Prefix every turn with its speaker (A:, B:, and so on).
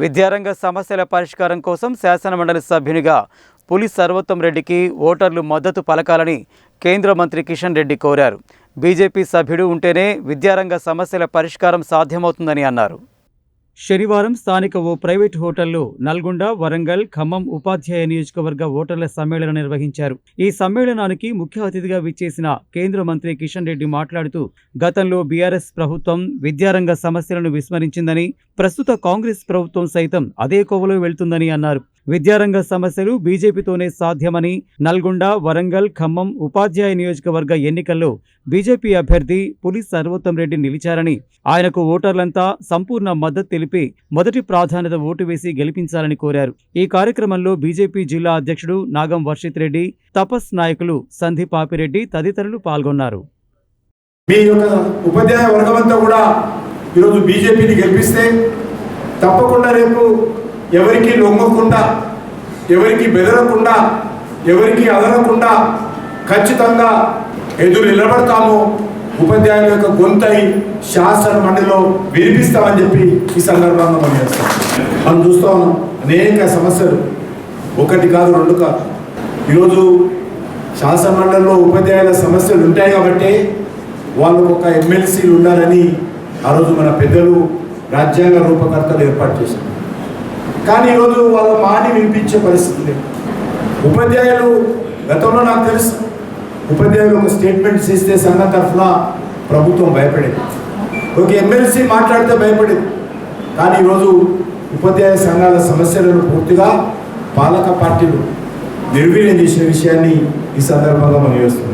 A: విద్యారంగ సమస్యల పరిష్కారం కోసం శాసనమండలి సభ్యునిగా పులి సర్వోత్తం రెడ్డికి ఓటర్లు మద్దతు పలకాలని కేంద్ర మంత్రి కిషన్ రెడ్డి కోరారు. బీజేపీ సభ్యుడు ఉంటేనే విద్యారంగ సమస్యల పరిష్కారం సాధ్యమవుతుందని అన్నారు. శనివారం స్థానిక ఓ ప్రైవేట్ హోటల్లో నల్గొండ వరంగల్ ఖమ్మం ఉపాధ్యాయ నియోజకవర్గ ఓటర్ల సమ్మేళనం నిర్వహించారు. ఈ సమ్మేళనానికి ముఖ్య అతిథిగా విచ్చేసిన కేంద్ర మంత్రి కిషన్ రెడ్డి మాట్లాడుతూ గతంలో బీఆర్ఎస్ ప్రభుత్వం విద్యారంగ సమస్యలను విస్మరించిందని ప్రస్తుత కాంగ్రెస్ ప్రభుత్వం సైతం అదే కోవలో వెళ్తుందని అన్నారు. విద్యారంగ సమస్యలు బీజేపీతోనే సాధ్యమని నల్గొండ వరంగల్ ఖమ్మం ఉపాధ్యాయ నియోజకవర్గ ఎన్నికల్లో బీజేపీ అభ్యర్థి పులి సర్వోత్తం రెడ్డి నిలిచారని ఆయనకు ఓటర్లంతా సంపూర్ణ మద్దతు తెలిపి మొదటి ప్రాధాన్యత ఓటు వేసి గెలిపించాలని కోరారు. ఈ కార్యక్రమంలో బీజేపీ జిల్లా అధ్యక్షుడు నాగం వర్షిత్ రెడ్డి తపస్ నాయకులు సందీప్ పాపిరెడ్డి తదితరులు పాల్గొన్నారు.
B: మీ యొక్క ఉపాధ్యాయ వర్గమంతా కూడా ఈరోజు బీజేపీని గెలిపిస్తే తప్పకుండా రేపు ఎవరికి లొంగకుండా ఎవరికి బెదరకుండా ఎవరికి అదరకుండా ఖచ్చితంగా ఎదురు నిలబడతాము ఉపాధ్యాయుల యొక్క గొంతై శాసన మండలిలో వినిపిస్తామని చెప్పి ఈ సందర్భంగా మనం చేస్తాం. మనం చూస్తా ఉన్నాం అనేక సమస్యలు. ఒకటి కాదు రెండు కాదు. ఈరోజు శాసన మండలిలో ఉపాధ్యాయుల సమస్యలు ఉంటాయి కాబట్టి వాళ్ళకు ఒక ఎమ్మెల్సీలు ఉండాలని ఆ రోజు మన పెద్దలు రాజ్యాంగ రూపకర్తలు ఏర్పాటు చేశారు. కానీ ఈరోజు వాళ్ళ మాని వినిపించే పరిస్థితి లేదు. ఉపాధ్యాయులు గతంలో నాకు తెలుసు. ఉపాధ్యాయులు ఒక స్టేట్మెంట్ చేస్తే సంఘం తరఫున ప్రభుత్వం భయపడేది. ఒక ఎమ్మెల్సీ మాట్లాడితే భయపడేది. కానీ ఈరోజు ఉపాధ్యాయ సంఘాల సమస్యలను పూర్తిగా పాలక పార్టీలు నిర్వీర్యం చేసిన విషయాన్ని ఈ సందర్భంగా మనం చేస్తున్నాం.